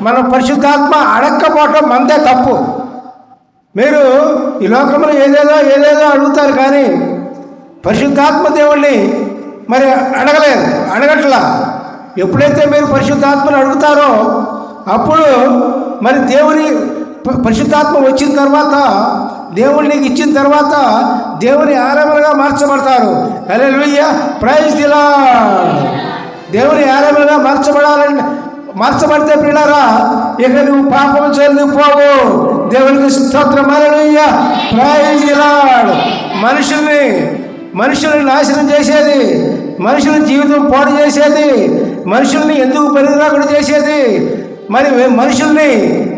మన పరిశుద్ధాత్మ అడక్కపోవటం మందే తప్పు. మీరు ఈ లోకంలో ఏదేదో ఏదేదో అడుగుతారు కానీ పరిశుద్ధాత్మ దేవుణ్ణి మరి అడగలేదు అడగట్లా. ఎప్పుడైతే మీరు పరిశుద్ధాత్మను అడుగుతారో అప్పుడు మరి దేవుని ప- పరిశుద్ధాత్మ వచ్చిన తర్వాత దేవుడు నీకు ఇచ్చిన తర్వాత దేవుని ఆరామలుగా మార్చబడతారు. అరే ప్రైజ్ దిలా దేవుని ఆరామలుగా మార్చబడాలంటే మార్చబడితే పిల్లరా ఇక నువ్వు పాపం చెల్లిపోవు దేవునికి స్తోత్రం అలలుయ్య ప్రైజ్ మనుషుల్ని మనుషుల్ని నాశనం చేసేది మనుషుల జీవితం పాడు చేసేది మనుషుల్ని ఎందుకు పరిరాకుడు చేసేది? మరి మనుషుల్ని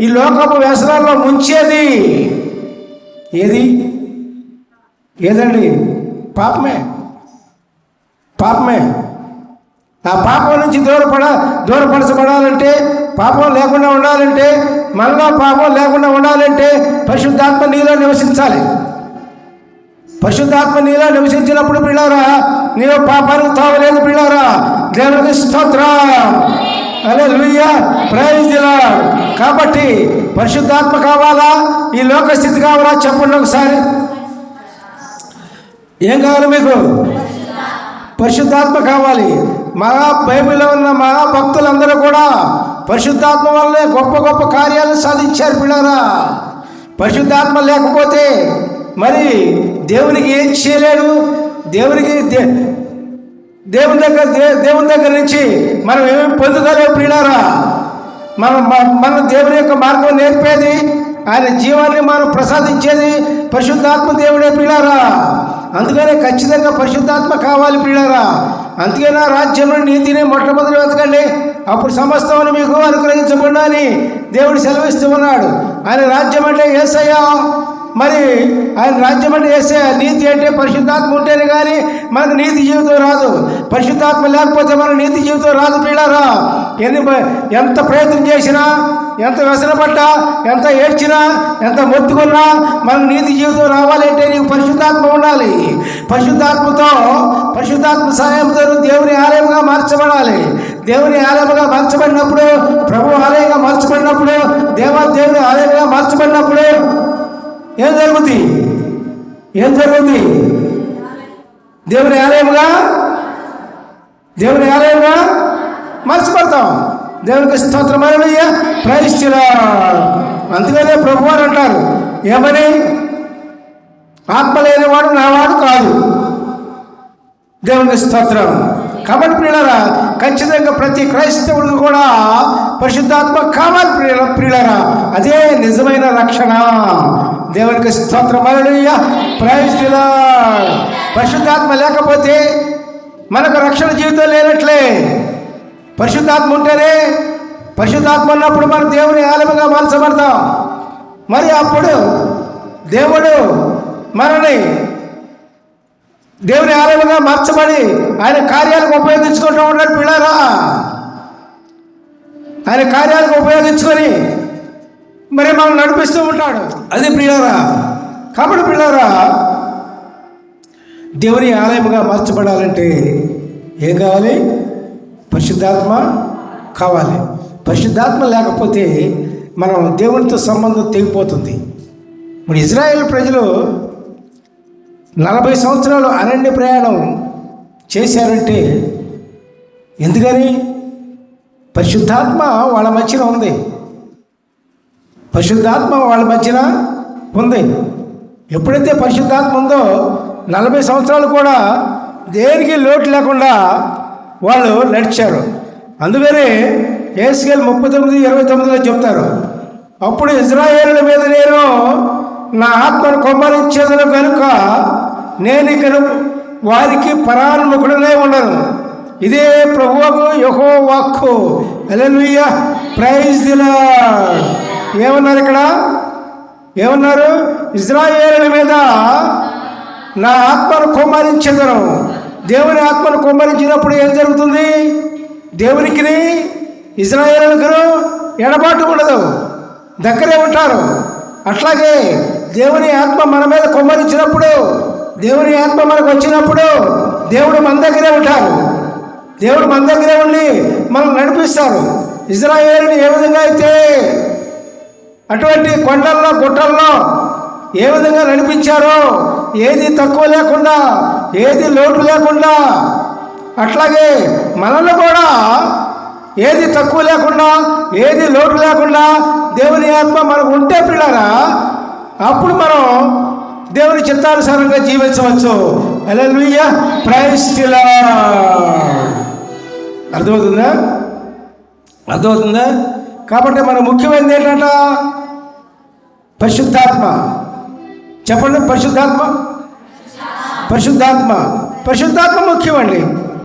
ఈ లోకపు వ్యసనాల్లో ముంచేది? ఏది? ఏదండి? పాపమే. పాపమే. ఆ పాపం నుంచి దూరపడ దూరపరచబడాలంటే పాపం లేకుండా ఉండాలంటే మళ్ళా పాపం లేకుండా ఉండాలంటే పరిశుద్ధాత్మ నీలో నివసించాలి. పరిశుద్ధాత్మ నీలో నివసించినప్పుడు పిల్లారా నీవు పాపానికి తావలేదు పిల్లారా. దేవునికి స్తోత్రం. అదే లుయ్యా ప్రైజ్ కాబట్టి పరిశుద్ధాత్మ కావాలా? ఈ లోక స్థితి కావాలా? చెప్పండి ఒకసారి. ఏం కావాలి మీకు? పరిశుద్ధాత్మ కావాలి. మహా బైబిల్లో ఉన్న మహా భక్తులందరూ కూడా పరిశుద్ధాత్మ వల్లే గొప్ప గొప్ప కార్యాలు సాధించారు పిల్లరా. పరిశుద్ధాత్మ లేకపోతే మరి దేవునికి ఏం చేయలేడు? దేవునికి దే- దేవుని దగ్గర దే- దేవుని దగ్గర నుంచి మనం ఏమేమి పొందుకోలేము ప్రియులారా మనం మన దేవుని యొక్క మార్గం నేర్పేది ఆయన జీవాన్ని మనం ప్రసాదించేది పరిశుద్ధాత్మ దేవుడే ప్రియులారా అందుకనే ఖచ్చితంగా పరిశుద్ధాత్మ కావాలి ప్రియులారా. అందుకే రాజ్యంలో నీతిని మొట్టమొదటి వెతకండి. అప్పుడు సమస్తమును మీకు అనుగ్రహించబడాలని దేవుడు సెలవిస్తూ ఉన్నాడు. ఆయన రాజ్యం అంటే ఏసయ్యా. మరి ఆయన రాజ్యం అంటే వేసే నీతి అంటే పరిశుద్ధాత్మ ఉంటేనే కానీ మనకు నీతి జీవితం రాదు. పరిశుద్ధాత్మ లేకపోతే మన నీతి జీవితం రాదు పిల్లరా ఎన్ని ఎంత ప్రయత్నం చేసినా ఎంత వ్యసనపడ్డా ఎంత ఏడ్చినా ఎంత మొత్తుకున్నా మనకు నీతి జీవితం రావాలంటే నీకు పరిశుద్ధాత్మ ఉండాలి. పరిశుద్ధాత్మతో పరిశుద్ధాత్మ సహాయంతో దేవుని ఆలయంగా మార్చబడాలి. దేవుని ఆలయముగా మార్చబడినప్పుడు ప్రభు ఆలయంగా మార్చబడినప్పుడు దేవ దేవుని ఆలయంగా మార్చబడినప్పుడు ఏం జరుగుతుంది ఏం జరుగుతుంది దేవుని ఆలయముగా దేవుని ఆలయంగా మర్చిపడతాం దేవునికి స్తోత్రమైన ప్రయిస్తున్నా అందుకనే ప్రభు అని అంటారు ఏమని? ఆత్మ లేనివాడు నావాడు కాదు. దేవునికి స్తోత్రం. కాబట్టి ప్రియులరా ఖచ్చితంగా ప్రతి క్రైస్తవుడికి కూడా పరిశుద్ధాత్మ కావాలి ప్రియుల ప్రియులరా. అదే నిజమైన రక్షణ. దేవునికి స్తోత్రం అలలుయ్య ప్రయత్నిలా పరిశుద్ధాత్మ లేకపోతే మనకు రక్షణ జీవితం లేనట్లే. పరిశుద్ధాత్మ ఉంటేనే పరిశుద్ధాత్మ ఉన్నప్పుడు మనం దేవుని ఆలముగా మార్చబడతాం. మరి అప్పుడు దేవుడు మనని దేవుని ఆలయముగా మార్చబడి ఆయన కార్యాలకు ఉపయోగించుకుంటూ ఉన్నాడు పిల్లరా. ఆయన కార్యాలకు ఉపయోగించుకొని మరి మనం నడిపిస్తూ ఉంటాడు. అది ప్రియారా కాబట్టి పిల్లరా దేవుని ఆలయముగా మార్చబడాలంటే ఏం కావాలి? పరిశుద్ధాత్మ కావాలి. పరిశుద్ధాత్మ లేకపోతే మనం దేవునితో సంబంధం తెగిపోతుంది. ఇప్పుడు ఇజ్రాయెల్ ప్రజలు నలభై సంవత్సరాలు అరణ్య ప్రయాణం చేశారంటే ఎందుకని? పరిశుద్ధాత్మ వాళ్ళ మధ్యన ఉంది. పరిశుద్ధాత్మ వాళ్ళ మధ్యన ఉంది. ఎప్పుడైతే పరిశుద్ధాత్మ ఉందో నలభై సంవత్సరాలు కూడా దేనికి లోటు లేకుండా వాళ్ళు నడిచారు. అందుకనే ఏసుకేల్ ముప్పై తొమ్మిది ఇరవై తొమ్మిదిలో చెప్తారు. అప్పుడు ఇజ్రాయేళ్ళ మీద నేను నా ఆత్మను కొమ్మరించేదను కనుక నేను ఇక్కడ వారికి పరాన్ముఖుడనే ఉండను. ఇదే ప్రభువుకు యహో వాక్కు అలెలుయ్య ప్రైజ్ దిలా ఏమన్నారు ఇక్కడ? ఏమన్నారు? ఇజ్రాయేలుల మీద నా ఆత్మను కుమ్మరించదను. దేవుని ఆత్మను కుమ్మరించినప్పుడు ఏం జరుగుతుంది? దేవునికి ఇజ్రాయేలులకు ఎడబాటు ఉండదు. దగ్గరే ఉంటారు. అట్లాగే దేవుని ఆత్మ మన మీద కుమ్మరించినప్పుడు దేవుని ఆత్మ మనకు వచ్చినప్పుడు దేవుడు మన దగ్గరే ఉంటారు. దేవుడు మన దగ్గరే ఉండి మనం నడిపిస్తారు. ఇజ్రాయేల్ని ఏ విధంగా అయితే అటువంటి కొండల్లో గుట్టల్లో ఏ విధంగా నడిపించారో? ఏది తక్కువ లేకుండా ఏది లోటు లేకుండా అట్లాగే మనల్ని కూడా ఏది తక్కువ లేకుండా ఏది లోటు లేకుండా దేవుని ఆత్మ మనకు ఉంటే పిల్లరా అప్పుడు మనం దేవుని చిత్తానుసారంగా జీవించవచ్చు. అలెలుయ్య ప్రైస్ అర్థమవుతుందా? అర్థమవుతుందా? కాబట్టి మన ముఖ్యమైనది ఏంటంట పరిశుద్ధాత్మ. చెప్పండి పరిశుద్ధాత్మ? పరిశుద్ధాత్మ. పరిశుద్ధాత్మ ముఖ్యమండి.